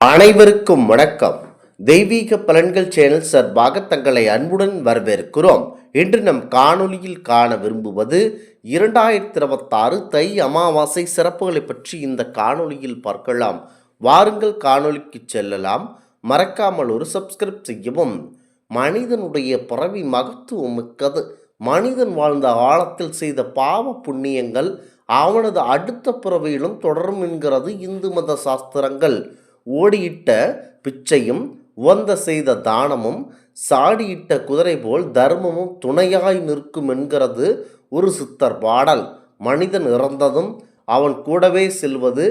அனைவருக்கும் வணக்கம். தெய்வீக பலன்கள் சேனல் சார்பாக தங்களை அன்புடன் வரவேற்கிறோம். இன்று நம் காணொலியில் காண விரும்புவது இரண்டாயிரத்தி இருபத்தாறு தை அமாவாசை சிறப்புகளை பற்றி இந்த காணொலியில் பார்க்கலாம். வாருங்கள் காணொலிக்கு செல்லலாம். மறக்காமல் ஒரு சப்ஸ்கிரைப் செய்யவும். மனிதனுடைய பிறவி மகத்துவம் மிக்கது மனிதன் வாழ்ந்த ஆழத்தில் செய்த பாவ புண்ணியங்கள் அவனது அடுத்த பிறவியிலும் தொடரும் என்கிறது இந்து மத சாஸ்திரங்கள். ஓடியிட்ட பிச்சையும் உவந்த செய்த தானமும் சாடியிட்ட குதிரை போல் தர்மமும் துணையாய் நிற்கும் என்கிறது ஒரு சித்தர் பாடல். மனிதன் இறந்ததும் அவன் கூடவே செல்வது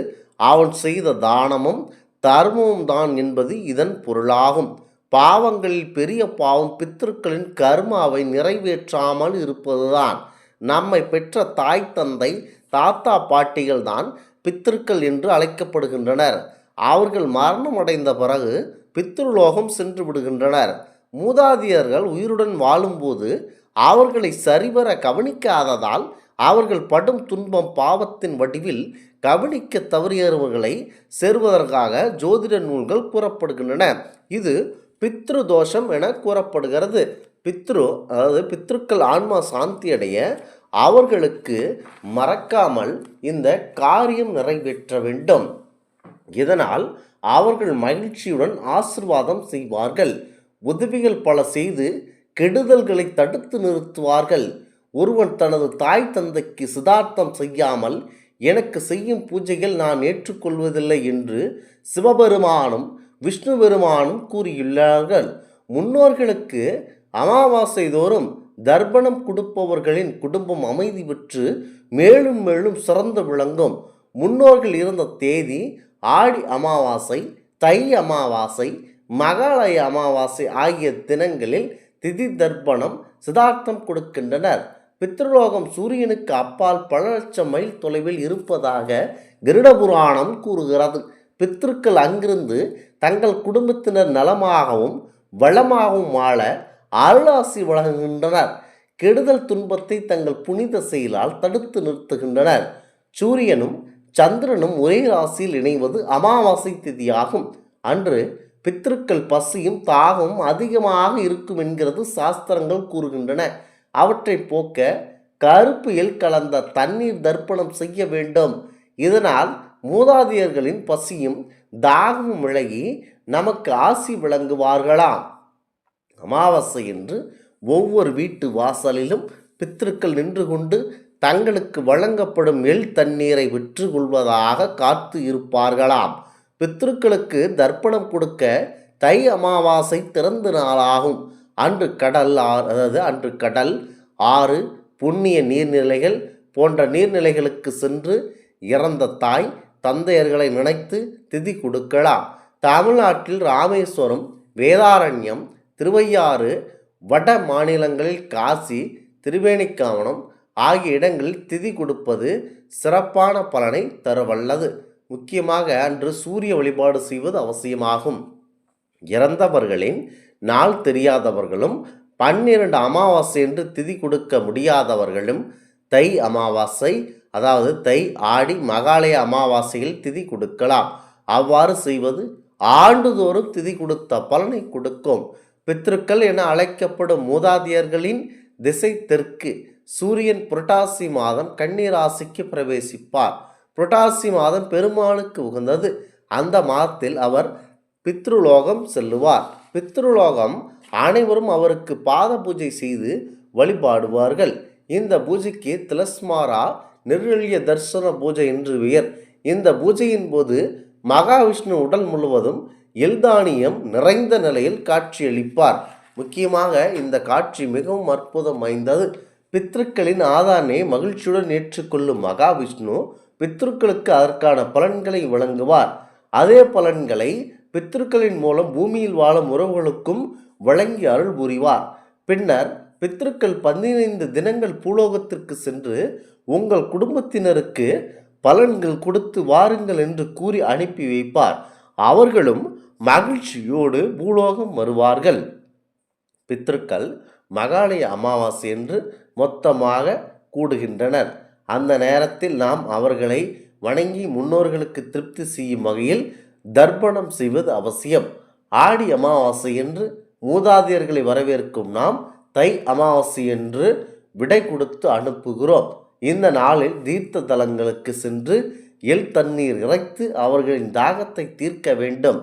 அவன் செய்த தானமும் தர்மமும் தான் என்பது இதன் பொருளாகும். பாவங்களில் பெரிய பாவம் பித்திருக்களின் கர்மாவை நிறைவேற்றாமல் இருப்பதுதான். நம்மை பெற்ற தாய் தந்தை தாத்தா பாட்டிகள் தான் பித்திருக்கள் என்று அழைக்கப்படுகின்றனர். அவர்கள் மரணம் அடைந்த பிறகு பித்ருலோகம் சென்று விடுகின்றனர். மூதாதியர்கள் உயிருடன் வாழும்போது அவர்களை சரிவர கவனிக்காததால் அவர்கள் படும் துன்பம் பாவத்தின் வடிவில் கவனிக்க தவறியவர்களை சேருவதற்காக ஜோதிட நூல்கள் கூறப்படுகின்றன. இது பித்ரு தோஷம் என கூறப்படுகிறது. பித்ரு அதாவது பித்ருக்கள் ஆன்மா சாந்தி அடைய அவர்களுக்கு மறக்காமல் இந்த காரியம் நிறைவேற்ற வேண்டும். இதனால் அவர்கள் மகிழ்ச்சியுடன் ஆசிர்வாதம் செய்வார்கள். உதவிகள் பல செய்து கெடுதல்களை தடுத்து நிறுத்துவார்கள். ஒருவன் தனது தாய் தந்தைக்கு சிதார்த்தம் செய்யாமல் எனக்கு செய்யும் பூஜைகள் நான் ஏற்றுக்கொள்வதில்லை என்று சிவபெருமானும் விஷ்ணு பெருமானும் கூறியுள்ளார்கள். முன்னோர்களுக்கு அமாவாசை தோறும் தர்ப்பணம் கொடுப்பவர்களின் குடும்பம் அமைதி பெற்று மேலும் மேலும் சிறந்து விளங்கும். முன்னோர்கள் இருந்த தேதி ஆடி அமாவாசை தை அமாவாசை மகாலய அமாவாசை ஆகிய தினங்களில் திதி தர்ப்பணம் சிதார்த்தம் கொடுக்கின்றனர். பித்ருலோகம் சூரியனுக்கு அப்பால் பல லட்சம் மைல் தொலைவில் இருப்பதாக கிருட புராணம் கூறுகிறது. பித்ருக்கள் அங்கிருந்து தங்கள் குடும்பத்தினர் நலமாகவும் வளமாகவும் வாழ அருளாசி வழங்குகின்றனர். கெடுதல் துன்பத்தை தங்கள் புனித செயலால் தடுத்து நிறுத்துகின்றனர். சூரியனும் சந்திரனும் ஒரே ராசியில் இணைவது அமாவாசை திதியாகும். அன்று பித்திருக்கள் பசியும் தாகமும் அதிகமாக இருக்கும் என்கிறது சாஸ்திரங்கள் கூறுகின்றன. அவற்றை போக்க கருப்பு எல் கலந்த தண்ணீர் தர்ப்பணம் செய்ய வேண்டும். இதனால் மூதாதையர்களின் பசியும் தாகமும் விலகி நமக்கு ஆசி விளங்குவார்களாம். அமாவாசை என்று ஒவ்வொரு வீட்டு வாசலிலும் பித்திருக்கள் நின்று கொண்டு தங்களுக்கு வழங்கப்படும் எள் தண்ணீரை விற்று கொள்வதாக காத்து இருப்பார்களாம். பித்ருக்களுக்கு தர்ப்பணம் கொடுக்க தை அமாவாசை திறந்த நாளாகும். அன்று கடல் ஆறு அதாவது அன்று கடல் ஆறு புண்ணிய நீர்நிலைகள் போன்ற நீர்நிலைகளுக்கு சென்று இறந்த தாய் தந்தையர்களை நினைத்து திதி கொடுக்கலாம். தமிழ்நாட்டில் ராமேஸ்வரம் வேதாரண்யம் திருவையாறு வட மாநிலங்களில் காசி திருவேணிக்காவணம் ஆகிய இடங்களில் திதி கொடுப்பது சிறப்பான பலனை தரவல்லது. முக்கியமாக அன்று சூரிய வழிபாடு செய்வது அவசியமாகும். இறந்தவர்களின் நாள் தெரியாதவர்களும் பன்னிரண்டு அமாவாசை என்று திதி கொடுக்க முடியாதவர்களும் தை அமாவாசை அதாவது தை ஆடி மகாலய அமாவாசையில் திதி கொடுக்கலாம். அவ்வாறு செய்வது ஆண்டுதோறும் திதி கொடுத்த பலனை கொடுக்கும். பித்ருக்கள் என அழைக்கப்படும் மூதாதையர்களின் திசை தெற்கு. சூரியன் புரட்டாசி மாதம் கன்னிராசிக்கு பிரவேசிப்பார். புரட்டாசி மாதம் பெருமாளுக்கு உகந்தது. அந்த மாதத்தில் அவர் பித்ருலோகம் செல்லுவார். பித்ருலோகம் அனைவரும் அவருக்கு பாத பூஜை செய்து வழிபாடுவார்கள். இந்த பூஜைக்கு திலஸ்மாரா நிர்வழிய தர்சன பூஜை என்று பெயர். இந்த பூஜையின் போது மகாவிஷ்ணு உடல் முழுவதும் எல்தானியம் நிறைந்த நிலையில் காட்சியளிப்பார். முக்கியமாக இந்த காட்சி மிகவும் அற்புதம் வாய்ந்தது. பித்ருக்களின் ஆதானை மகிழ்ச்சியுடன் ஏற்றுக்கொள்ளும் மகாவிஷ்ணு பித்ருக்களுக்கு அதற்கான பலன்களை வழங்குவார். அதே பலன்களை பித்ருக்களின் மூலம் பூமியில் வாழும் உறவுகளுக்கும் வழங்கி அருள் புரிவார். பின்னர் பித்ருக்கள் பதினைந்து தினங்கள் பூலோகத்திற்கு சென்று உங்கள் குடும்பத்தினருக்கு பலன்கள் கொடுத்து வாருங்கள் என்று கூறி அனுப்பி வைப்பார். அவர்களும் மகிழ்ச்சியோடு பூலோகம் வருவார்கள். பித்ருக்கள் மகாலய அமாவாசை என்று மொத்தமாக கூடுகின்றனர். அந்த நேரத்தில் நாம் அவர்களை வணங்கி முன்னோர்களுக்கு திருப்தி செய்யும் வகையில் தர்ப்பணம் செய்வது அவசியம். ஆடி அமாவாசை என்று மூதாதையர்களை வரவேற்கும் நாம் தை அமாவாசை என்று விடை கொடுத்து அனுப்புகிறோம். இந்த நாளில் தீர்த்த தலங்களுக்கு சென்று எல் தண்ணீர் இறைத்து அவர்களின் தாகத்தை தீர்க்க வேண்டும்.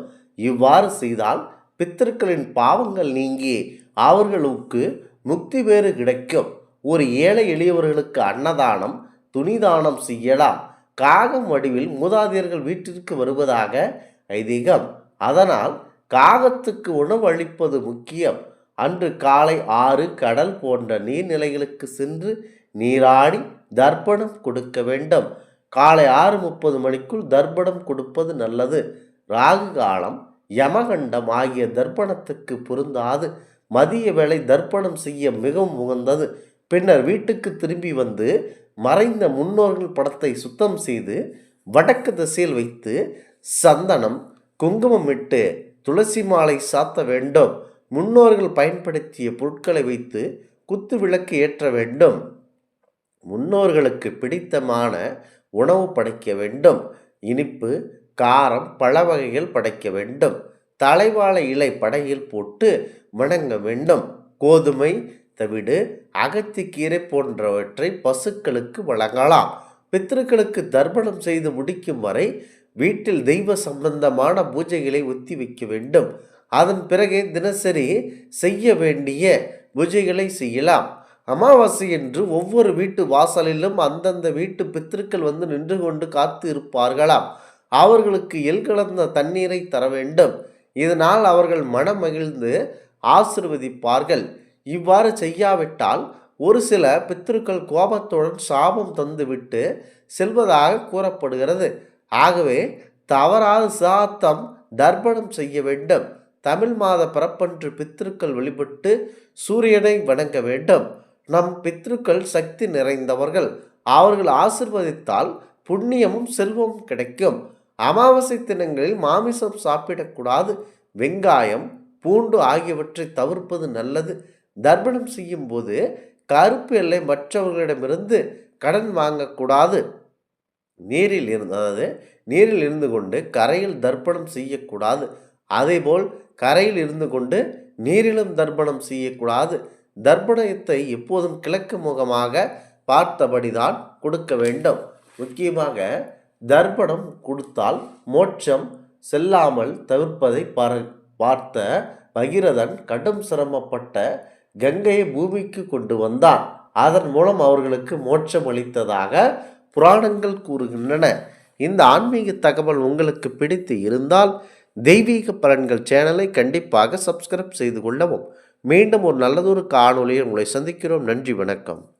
இவ்வாறு செய்தால் பித்தர்களின் பாவங்கள் நீங்கி அவர்களுக்கு முக்தி பேறு கிடைக்கும். ஒரு ஏழை எளியவர்களுக்கு அன்னதானம் துணிதானம் செய்யலாம். காகம் வடிவில் மூதாதையர்கள் வீட்டிற்கு வருவதாக ஐதீகம். அதனால் காகத்துக்கு உணவு அளிப்பது முக்கியம். அன்று காலை ஆறு கடல் போன்ற நீர்நிலைகளுக்கு சென்று நீராடி தர்ப்பணம் கொடுக்க வேண்டும். காலை ஆறு முப்பது மணிக்குள் தர்ப்பணம் கொடுப்பது நல்லது. ராகு காலம் யமகண்டம் ஆகிய தர்ப்பணத்துக்கு பொருந்தாது. மதிய வேளை தர்ப்பணம் செய்ய மிகவும் உகந்தது பின்னர் வீட்டுக்கு திரும்பி வந்து மறைந்த முன்னோர்கள் படத்தை சுத்தம் செய்து வடக்கு திசையில் வைத்து சந்தனம் குங்குமம் இட்டு துளசி மாலை சாத்த வேண்டும். முன்னோர்கள் பயன்படுத்திய பொருட்களை வைத்து குத்து விளக்கு ஏற்ற வேண்டும். முன்னோர்களுக்கு பிடித்தமான உணவு படைக்க வேண்டும். இனிப்பு காரம் பழ வகைகள் படைக்க வேண்டும். தலைவாழை இலை படையில் போட்டு வணங்க வேண்டும். கோதுமை தவிடு அகத்திக்கீரை போன்றவற்றை பசுக்களுக்கு வழங்கலாம். பித்திருக்களுக்கு தர்ப்பணம் செய்து முடிக்கும் வரை வீட்டில் தெய்வ சம்பந்தமான பூஜைகளை ஒத்தி வைக்க வேண்டும். அதன் பிறகே தினசரி செய்ய வேண்டிய பூஜைகளை செய்யலாம். அமாவாசை என்று ஒவ்வொரு வீட்டு வாசலிலும் அந்தந்த வீட்டு பித்திருக்கள் வந்து நின்று கொண்டு காத்து இருப்பார்களாம் அவர்களுக்கு எல் கலந்த தண்ணீரை தர வேண்டும். இதனால் அவர்கள் மனம் மகிழ்ந்து ஆசிர்வதிப்பார்கள். இவ்வாறு செய்யாவிட்டால் ஒரு சில பித்திருக்கள் கோபத்துடன் சாபம் தந்துவிட்டு செல்வதாக கூறப்படுகிறது. ஆகவே தவறாத சாத்தம் தர்ப்பணம் செய்ய வேண்டும். தமிழ் மாத பிறப்பன்று பித்திருக்கள் வழிபட்டு சூரியனை வணங்க வேண்டும். நம் பித்ருக்கள் சக்தி நிறைந்தவர்கள். அவர்கள் ஆசிர்வதித்தால் புண்ணியமும் செல்வமும் கிடைக்கும். அமாவாசை தினங்களில் மாமிசம் சாப்பிடக்கூடாது. வெங்காயம் பூண்டு ஆகியவற்றை தவிர்ப்பது நல்லது. தர்ப்பணம் செய்யும் போது கருப்பு எல்லை மற்றவர்களிடமிருந்து கடன் வாங்கக்கூடாது. நீரில் இருந்து அதாவது நீரில் இருந்து கொண்டு கரையில் தர்ப்பணம் செய்யக்கூடாது. அதேபோல் கரையில் இருந்து கொண்டு நீரிலும் தர்ப்பணம் செய்யக்கூடாது. தர்ப்பணத்தை எப்போதும் கிழக்கு முகமாக பார்த்தபடிதான் கொடுக்க வேண்டும். முக்கியமாக தர்ப்பணம் கொடுத்தால் மோட்சம் செல்லாமல் தவிர்ப்பதை பார பார்த்த பகிரதன் கடும் சிரமப்பட்ட கங்கையை பூமிக்கு கொண்டு வந்தான். அதன் மூலம் அவர்களுக்கு மோட்சம் அளித்ததாக புராணங்கள் கூறுகின்றன. இந்த ஆன்மீக தகவல் உங்களுக்கு பிடித்து இருந்தால் தெய்வீக பலன்கள் சேனலை கண்டிப்பாக சப்ஸ்கிரைப் செய்து கொள்ளவும். மீண்டும் ஒரு நல்லதொரு காணொலியில் உங்களை சந்திக்கிறோம். நன்றி வணக்கம்.